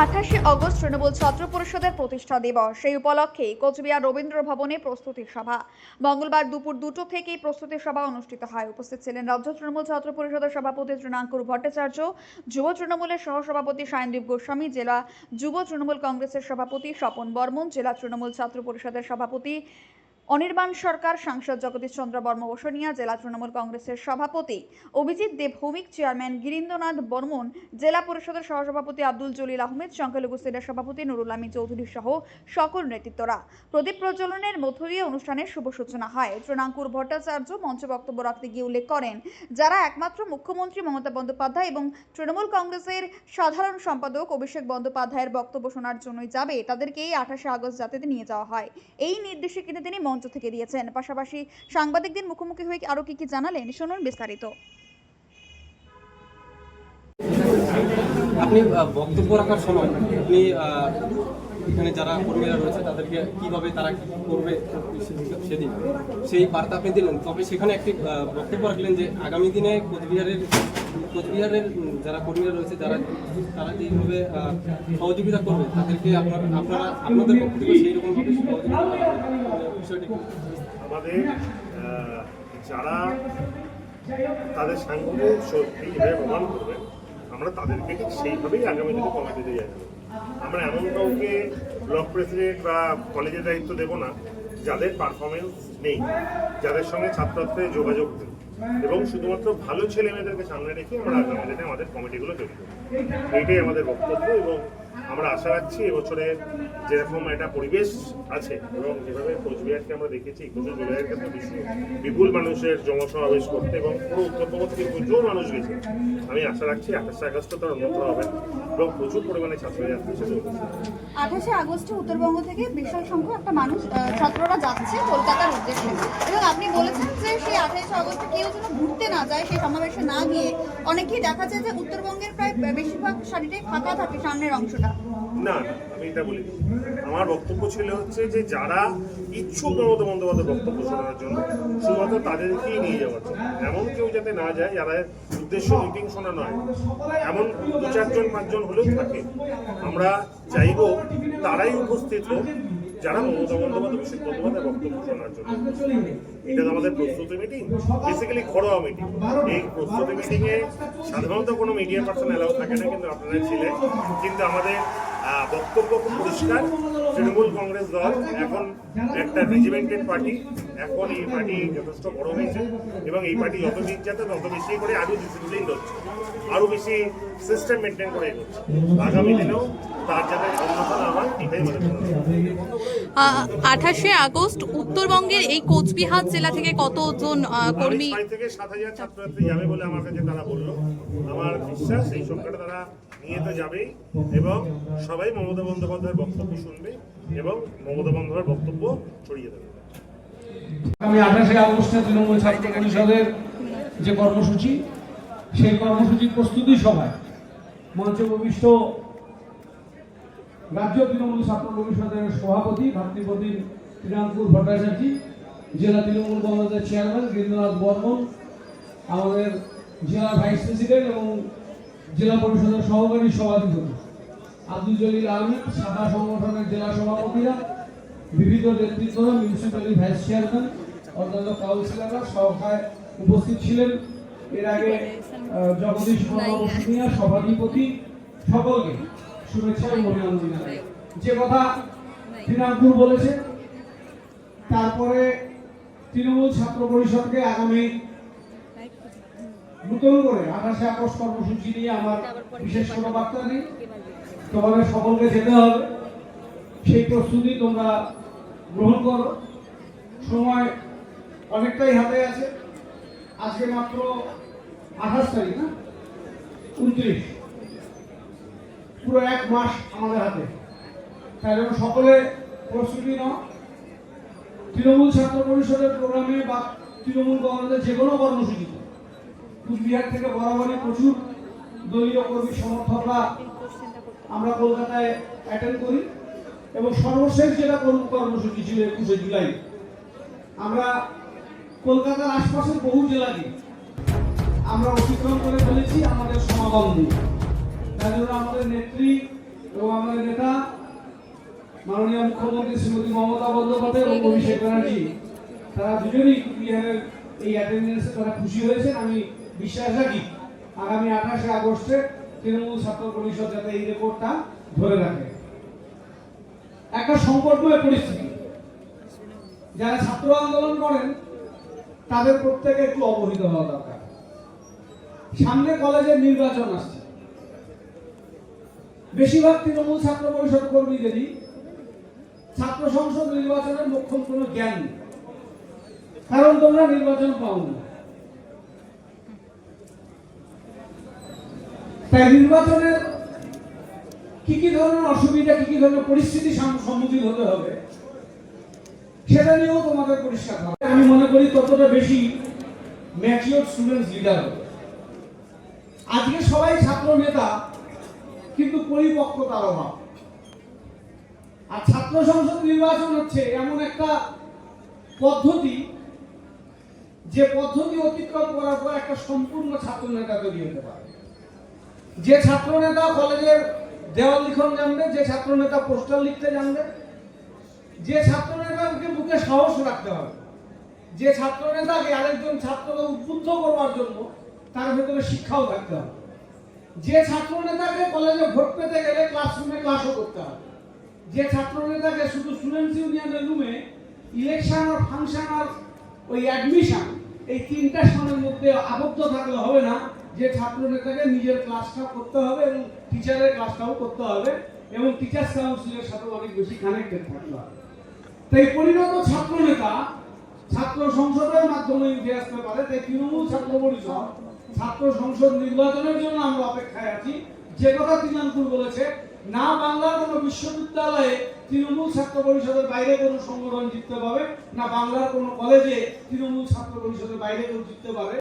আঠাশে অগস্ট তৃণমূল ছাত্র পরিষদের প্রতিষ্ঠা দিবস। সেই উপলক্ষে কোচবিহার রবীন্দ্র ভবনে প্রস্তুতি সভা। মঙ্গলবার দুপুর দুটো থেকেই প্রস্তুতি সভা অনুষ্ঠিত হয়। উপস্থিত ছিলেন রাজ্য তৃণমূল ছাত্র পরিষদের সভাপতি তৃণাঙ্কুর ভট্টাচার্য, যুব তৃণমূলের সহসভাপতি সায়নদীপ গোস্বামী, জেলা যুব তৃণমূল কংগ্রেসের সভাপতি স্বপন বর্মন, জেলা তৃণমূল ছাত্র পরিষদের সভাপতি অনির্বাণ সরকার, সাংসদ জগদীশ চন্দ্র বর্ম বসনিয়া, জেলা তৃণমূল কংগ্রেসের সভাপতি অভিজিৎ দেব ভৌমিক চেয়ারম্যান গিরীন্দ্রনাথ বর্মন, জেলা পরিষদের সহসভাপতি আব্দুল জলিল আহমেদ, সংখ্যালঘু সেলের সভাপতি নুরুল আমিন চৌধুরী সহ সকল নেতৃত্বরা। প্রদীপ প্রজ্বলনের মধ্য দিয়ে অনুষ্ঠানের শুভ সূচনা হয়। তৃণাঙ্কুর ভট্টাচার্য মঞ্চে বক্তব্য রাখতে গিয়ে উল্লেখ করেন, যারা একমাত্র মুখ্যমন্ত্রী মমতা বন্দ্যোপাধ্যায় এবং তৃণমূল কংগ্রেসের সাধারণ সম্পাদক অভিষেক বন্দ্যোপাধ্যায়ের বক্তব্য শোনার জন্যই যাবে তাদেরকে এই আঠাশে আগস্ট জাতিতে নিয়ে যাওয়া হয়। এই নির্দেশে কিন্তু তিনি মঞ্চ থেকে দিয়েছেন। পাশাপাশি সাংবাদিকদের মুখোমুখি হয়ে আরও কি কি জানালেন শুনুন বিস্তারিত। আপনি বক্তব্য রাখার সময় আপনি এখানে যারা কর্মীরা রয়েছে তাদেরকে কীভাবে তারা করবে সেদিন- সেই বার্তা আপনি দিলেন। তবে সেখানে একটি বক্তব্য রাখলেন যে আগামী দিনে কোচবিহারের কোচবিহারের যারা কর্মীরা রয়েছে যারা তারা আহ, সহযোগিতা করবে তাদেরকে আপনার আপনারা আপনাদের পক্ষ থেকে সেই রকমভাবে সহযোগিতা করা হবে। মানে বিষয়টি কি? আমাদের যারা তাদের সাংগঠনিক শক্তি যেভাবে প্রমাণ করবেন, আমরা তাদেরকে সেইভাবেই আগামী দিনে কমিটিতে যাই আমরা এমন কাউকে ব্লক প্রেসিডেন্ট বা কলেজের দায়িত্ব দেব না, যাদের পারফরমেন্স নেই, যাদের সঙ্গে ছাত্রছাত্রীদের যোগাযোগ নেই। এবং শুধুমাত্র ভালো ছেলে মেয়েদেরকে সামনে রেখে আমরা আগামী দিনে আমাদের কমিটিগুলো তৈরি করব। এইটাই আমাদের বক্তব্য এবং আমরা আশা রাখছি এবছরে যেরকম একটা পরিবেশ আছে এবং যেভাবে কোচবিহারকে আমরা দেখেছি একুশে জুলাইয়ের ক্ষেত্রে বিশু- বিপুল মানুষের জনসমাবেশ করতে এবং পুরো উত্তরবঙ্গ থেকে প্রচুর মানুষ গেছে। আমি আশা রাখছি আঠাশে আগস্ট তার অন্যতম হবে এবং প্রচুর পরিমাণে ছাত্রছাত্রী সেটা আঠাশে আগস্টে উত্তরবঙ্গ থেকে বিশাল সংখ্যক একটা মানুষ ছাত্ররা যাচ্ছে কলকাতার উদ্দেশ্যে। এবং আপনি বলেছেন যে সেই আঠাশে আগস্টে কেউ যেন ঘুরতে না যায়, সেই সমাবেশে না গিয়ে অনেকেই দেখা যায় যে উত্তরবঙ্গের প্রায় বেশিরভাগ শাড়িটাই ফাঁকা থাকে সামনের অংশটা। না, আমি এটা বলি আমার বক্তব্য ছিল হচ্ছে যে যারা ইচ্ছুক মমতা বন্দ্যোপাধ্যায় বক্তব্য শোনার জন্য, শুধুমাত্র তাদেরকেই নিয়ে যাওয়ার জন্য। এমন কেউ যাতে না যায়, যারা উদ্দেশ্য মিটিং শোনা নয় এমন দু চারজন পাঁচজন হলেও থাকে। আমরা চাইব তারাই উপস্থিত হোক যারা মমতা বন্দ্যোপাধ্যায় বন্দ্যোপাধ্যায় বক্তব্য শোনার জন্য। এটা তো আমাদের প্রস্তুতি মিটিং বেসিক্যালি ঘরোয়া মিটিং এই প্রস্তুতি মিটিংয়ে সাধারণত কোনো মিডিয়া পার্সন অ্যালাউ থাকে না কিন্তু আপনারা ছিলেন। কিন্তু আমাদের আহ, বক্তব্য খুব পরিষ্কার। তৃণমূল কংগ্রেস দল এখন একটা রেজিমেন্টেড পার্টি এখন এই পার্টি যথেষ্ট বড় হয়েছে এবং এই পার্টি যত দিন যাতে তত বেশি করে আরও ডিসিপ্লিন হচ্ছে আরও বেশি সিস্টেম মেনটেন করে এগোচ্ছে। আগামী দিনেও তার যাতে না হয় এটাই মনে আঠাশে আগস্ট উত্তরবঙ্গের এই কোচবিহার জেলা থেকে কতজন কর্মী? থেকে সাত হাজার ছাত্রছাত্রী যাবে বলে আমার কাছে তারা বলল। আমার বিশ্বাস এই সংখ্যাটা তারা নিয়ে তো যাবেই এবং সবাই মমতা বন্দ্যোপাধ্যায়ের বক্তব্য শুনবে। এবং মমতা বন্দ্যোপাধ্যায়ের বক্তব্য ছড়িয়ে দেবে। আমি আঠাশে আগস্টে তৃণমূল ছাত্র পরিষদের যে কর্মসূচি, সেই কর্মসূচির প্রস্তুতি সভায় মঞ্চে উপবিষ্ট রাজ্য তৃণমূল ছাত্র পরিষদের সভাপতি, ভাতৃপতি তৃণাঙ্কুর ভট্টাচার্য, জেলা তৃণমূল কংগ্রেসের চেয়ারম্যান গিরিন্দ্রনাথ বর্মন, আমাদের জেলা ভাইস প্রেসিডেন্ট এবং জেলা পরিষদের সহকারী সভাধিপতি। আব্দুল জলিল আহমেদ শাখা সংগঠনের জেলা সভাপতিরা বিবিধ নেতৃত্বরা মিউনিসিপ্যালিটি ভাইস চেয়ারম্যান অন্যান্য কাউন্সিলররা সভায় উপস্থিত ছিলেন। এর আগে জগদীশ বসুনিয়া সভাধিপতি সকলকে শুভেচ্ছা এবং অভিনন্দন জানাই। যে কথা তৃণাঙ্কুর বলেছে, তারপরে তৃণমূল ছাত্র পরিষদকে আগামী নতুন করে আঠাশে আগস্ট কর্মসূচি নিয়ে আমার বিশেষ কোনো বার্তা নেই। তোমাদের সকলকে যেতে হবে। সেই প্রস্তুতি তোমরা গ্রহণ করো। সময় অনেকটাই হাতে আছে। আজকে মাত্র আঠাশ তারিখ, না? উনত্রিশ। পুরো এক মাস আমাদের হাতে। তাই জন্য সকলে প্রস্তুতি নাও। তৃণমূল ছাত্র পরিষদের প্রোগ্রামে বা তৃণমূল কংগ্রেসের যে কোনো কর্মসূচিতে। কুচবিহার থেকে বরাবরই প্রচুর দলীয় কর্মী সমর্থকরা আমরা কলকাতায় অ্যাটেন্ড করি এবং সর্বশেষ যেটা কর্ম- কর্মসূচি ছিল একুশে জুলাই, আমরা কলকাতার আশপাশের বহু জেলাকে আমরা অতিক্রম করে ফেলেছি আমাদের সমাগম দিয়ে। তাই জন্য আমাদের নেত্রী এবং আমাদের নেতা মাননীয় মুখ্যমন্ত্রী শ্রীমতী মমতা বন্দ্যোপাধ্যায় এবং অভিষেক ব্যানার্জি, তারা দুজনেই বিহারের এই অ্যাটেন্ডেন্সে তারা খুশি হয়েছেন। আমি বিশ্বাস রাখি আগামী আঠাশে আগস্টে তৃণমূল ছাত্র পরিষদ যাতে এই রেকর্ডটা ধরে রাখে। একটা সংকটময় পরিস্থিতি। যারা ছাত্র আন্দোলন করেন, তাদের প্রত্যেকে একটু অবহিত হওয়া দরকার। সামনে কলেজের নির্বাচন আসছে। বেশিরভাগ তৃণমূল ছাত্র পরিষদ কর্মীদেরই ছাত্র সংসদ নির্বাচনের মোক্ষম কোনো জ্ঞান নেই। কারণ তোমরা নির্বাচন পাও না তাই নির্বাচনের কি কি ধরনের অসুবিধা, কি কি ধরনের পরিস্থিতি সম্মুখীন হতে হবে, সেটা নিয়েও তোমাদের পরিষ্কার হবে আমি মনে করি ততটা বেশি ম্যাচিওর স্টুডেন্টস লিডার হবে। আজকে সবাই ছাত্র নেতা, কিন্তু পরিপক্কতার অভাব। আর ছাত্র সংসদ নির্বাচন হচ্ছে এমন একটা পদ্ধতি, যে পদ্ধতি অতিক্রম করার পর একটা সম্পূর্ণ ছাত্র নেতা তৈরি হতে পারে। যে ছাত্র নেতা কলেজের দেওয়াল লিখন জানবে, যে ছাত্র নেতা পোস্টার লিখতে জানবে, যে ছাত্র নেতাকে বুকে সাহস রাখতে হবে, যে ছাত্র নেতাকে আরেকজন ছাত্রকে উদ্বুদ্ধ করবার জন্য তার ভেতরে শিক্ষাও থাকতে হবে। যে ছাত্র নেতাকে কলেজে ভোট পেতে গেলে ক্লাসরুমে ক্লাসও করতে হবে। যে ছাত্র নেতাকে শুধু স্টুডেন্টস ইউনিয়নের রুমে ইলেকশন আর ফাংশন আর ওই অ্যাডমিশন এই তিনটা সময়ের মধ্যে আবদ্ধ থাকলে হবে না। যে ছাত্র নেতাকে নিজের ক্লাসটা করতে হবে এবং টিচারের ক্লাসটাও করতে হবে এবং টিচার্স কাউন্সিলের সাথে অনেক বেশি কানেক্টেড থাকতে হবে। তাই পরিণত ছাত্র নেতা ছাত্র সংসদের মাধ্যমে উঠে আসতে পারে। তাই তৃণমূল ছাত্র পরিষদ ছাত্র সংসদ নির্বাচনের জন্য আমরা অপেক্ষায় আছি। যে কথা তৃণমূল বলেছে, না বাংলার কোনো বিশ্ববিদ্যালয়ে তৃণমূল ছাত্র পরিষদের বাইরে কোনো সংগঠন জিততে পাবে না বাংলার কোনো কলেজে তৃণমূল ছাত্র পরিষদের বাইরে কেউ জিততে পারে